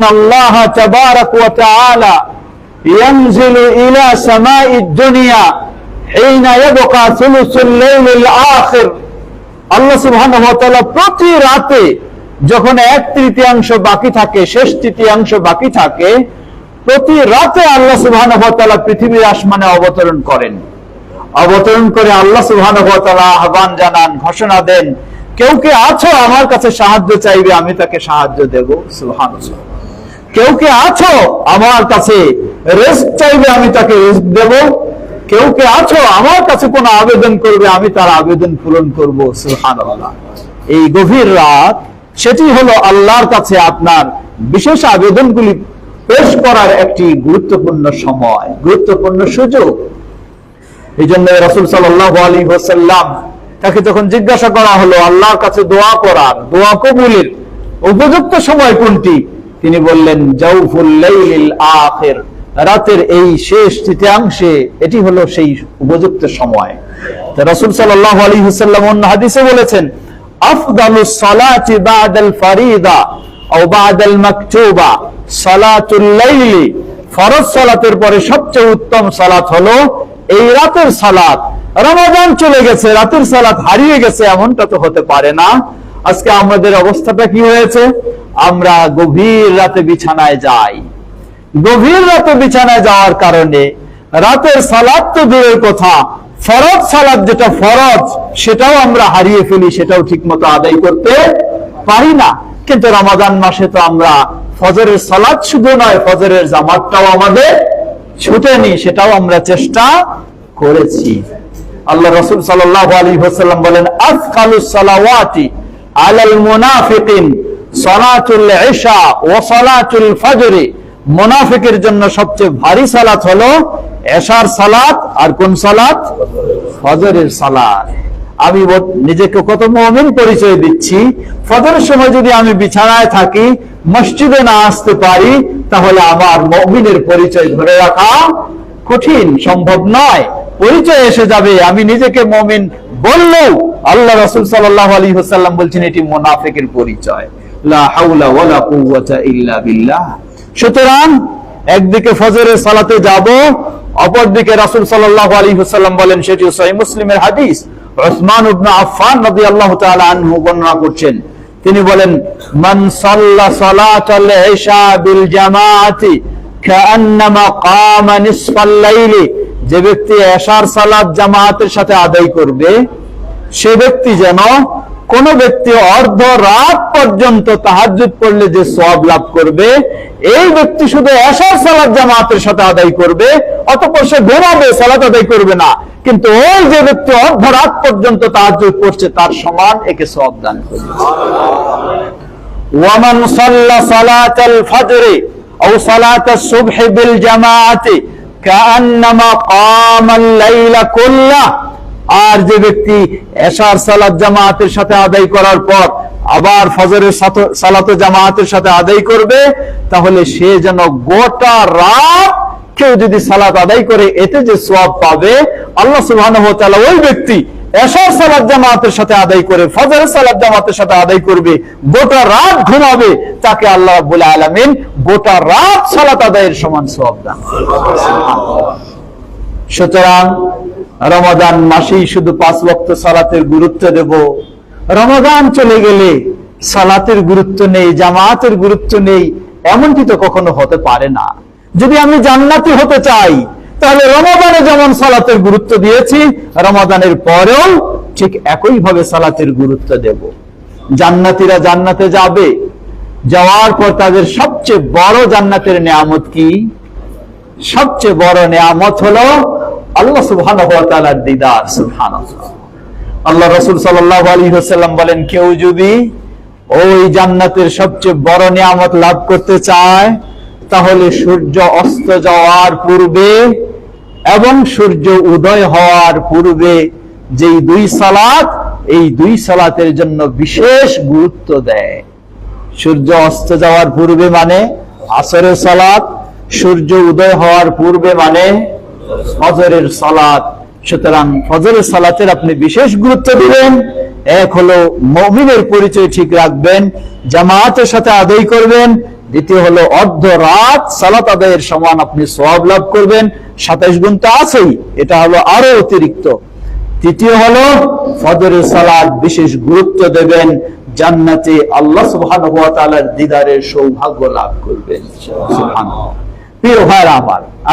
الله تبارك وتعالى ينزل إلى سماء الدنيا حين يبقى ثلث الليل الآخر আল্লাহ সুবহানাহু ওয়া তাআলা প্রতি রাতে যখন এক তৃতীয়াংশ বাকি থাকে শেষ তৃতীয়াংশ বাকি থাকে প্রতি রাতে আল্লাহ সুবহানাহু ওয়া তাআলা পৃথিবীর আসমানে অবতরণ করেন অবতরণ করে আল্লাহ সুবহানাহু ওয়া তাআলা আহ্বান জানান ঘোষণা দেন কেউ কে আছো আমার কাছে সাহায্য চাইবে আমি তাকে সাহায্য দেব সুবহানাল্লাহ কেউ কে আছো আমার কাছে? রেস্ট চাইবে আমি তাকে রেস্ট দেব। কেউ কে আছো আমার কাছে কোনো আবেদন করবে, আমি তার আবেদন পূরণ করব। সুবহানাল্লাহ। এই গভীর রাত, সেটি হলো আল্লাহর কাছে আপনার বিশেষ আবেদনগুলি পেশ করার একটি গুরুত্বপূর্ণ সময়, গুরুত্বপূর্ণ সুযোগ। এই জন্য রসুল সাল্লাহ আলী হোসাল্লাম তাকে যখন জিজ্ঞাসা করা হলো, আল্লাহর কাছে দোয়া করার, দোয়া কবুলের উপযুক্ত সময় কোনটি? তিনি বললেন রাতের এই শেষ তৃতীয়াংশে এটি হলো সেই উপযুক্ত সময়। রাসূল সাল্লাল্লাহু আলাইহি অন্য হাদিসে বলেছেন সালাতের পরে সবচেয়ে উত্তম সালাত হলো এই রাতের সালাত। রমাদান চলে গেছে, রাতের সালাত হারিয়ে গেছে, এমনটা তো হতে পারে না। আজকে আমাদের অবস্থাটা কি হয়েছে? আমরা গভীর রাতে বিছানায় যাই। গভীর রাতে বিছানায় যাওয়ার কারণে রাতের সালাদ তো দূরের কথা, ফরজ সালাদ যেটা ফরজ, সেটাও আমরা হারিয়ে ফেলি, সেটাও ঠিক মতো আদায় করতে পারি না। কিন্তু রমাদান মাসে তো আমরা ফজরের সালাদ শুধু নয়, ফজরের জামাতটাও আমাদের ছুটেনি, সেটাও আমরা চেষ্টা করেছি। আল্লাহ রসুল সাল্লাহ আলী হোসাল্লাম বলেন, আফকালুস সালাওয়াতি আলাল মুনাফিকিন, সালাতুল ইশা ওয়া সালাতুল ফজরে। মুনাফিকের জন্য সবচেয়ে ভারী সালাত হলো এশার সালাত আর কোন সালাত? ফজরের সালাত। আমি নিজেকে কত মমিন পরিচয় দিচ্ছি। ফজরের সময় যদি আমি বিছানায় থাকি, মসজিদে না আসতে পারি, তাহলে আমার মমিনের পরিচয় ধরে রাখা কঠিন, সম্ভব নয়। পরিচয় এসে যাবে, আমি নিজেকে মমিন বললেও আল্লাহ রাসূল সাল্লাল্লাহু আলাইহি ওয়াসাল্লাম বলছেন, এটি মুনাফিকের পরিচয়। সুতরাং একদিকে ফজরের সালাতে যাব, অপরদিকে রাসূল আলাইহি ওয়াসাল্লাম বলেন সেটি মুসলিমের হাদিস। উসমান ইবনে আফফান রাদিয়াল্লাহু তাআলা আনহু বর্ণনা করছেন। তিনি বলেন, মান সাল্লা সালাতাল ইশা বিল নিসফাল লাইলি। যে ব্যক্তি এশার সালাদ জামাতের সাথে আদায় করবে, সে ব্যক্তি যেন কোন ব্যক্তি অর্ধ রাত পর্যন্ত তাহাজ্জুদ পড়লে যে সব লাভ করবে, এই ব্যক্তি শুধু এশার সালাদ জামাতের সাথে আদায় করবে, অতঃপর সে ঘুমাবে, সালাত আদায় করবে না। কিন্তু ওই যে ব্যক্তি অর্ধ রাত পর্যন্ত তাহাজ্জুদ পড়ছে, তার সমান একে সওয়াব দান করবে। ওয়ামান সাল্লা সালাতাল ফজরে আও সালাতাস সুবহি বিল জামাআতি আর যে ব্যক্তি এশার সালাত জামাতের সাথে আদায় করার পর আবার ফজরের সালাত জামাতের সাথে আদায় করবে, তাহলে সে যেন গোটা রাত কেউ যদি সালাত আদায় করে, এতে যে সব পাবে, আল্লাহ সুবাহ ওই ব্যক্তি এশার সালাত জামাতের সাথে আদায় করে, ফজরের সালাত জামাতের সাথে আদায় করবে, গোটা রাত ঘুমাবে, তাকে আল্লাহ রাব্বুল আলামিন গোটা রাত সালাত আদায়ের সমান সওয়াব দান সুতরাং রমাদান মাসেই শুধু পাঁচ ওয়াক্ত সালাতের গুরুত্ব দেব। রমাদান চলে গেলে সালাতের গুরুত্ব নেই, জামাতের গুরুত্ব নেই, এমনটি তো কখনো হতে পারে না। যদি আমি জান্নাতি হতে চাই তাহলে রমাদানে যেমন সালাতের গুরুত্ব দিয়েছি, রমাদানের পরেও ঠিক একই ভাবে সালাতের গুরুত্ব দেব। জান্নাতীরা জান্নাতে যাবে। যাওয়ার পর তাদের সবচেয়ে বড় জান্নাতের নিয়ামত কি? সবচেয়ে বড় নিয়ামত হলো আল্লাহ তাআলার দিদার, সুবহানাল্লাহ। আল্লাহ রাসূল সাল্লাল্লাহু আলাইহি ওয়াসাল্লাম বলেন, কেউ যদি ওই জান্নাতের সবচেয়ে বড় নিয়ামত লাভ করতে চায়, তাহলে সূর্য অস্ত যাওয়ার পূর্বে এবং সূর্য উদয় হওয়ার পূর্বে যেই দুই সালাত, এই দুই সালাতের জন্য বিশেষ গুরুত্ব দেয়। সূর্য অস্ত যাওয়ার পূর্বে মানে আসরের সালাত, সূর্য উদয় হওয়ার পূর্বে মানে ফজরের সালাত। সুতরাং ফজরের সালাতের আপনি বিশেষ গুরুত্ব দিবেন। এক হলো মমিনের পরিচয় ঠিক রাখবেন, জামাতের সাথে আদায় করবেন দ্বিতীয় হলো অর্ধ রাত সালাত আদায়ের সমান আপনি সওয়াব লাভ করবেন, সাতাইশ গুণ তো আছেই, এটা হলো আরও অতিরিক্ত। তৃতীয় হলো ফজরের সালাদ বিশেষ গুরুত্ব দেবেন, জান্নাতে আল্লাহ তাআলার দিদারের সৌভাগ্য লাভ করবেন। প্রিয় ভাইরা আমার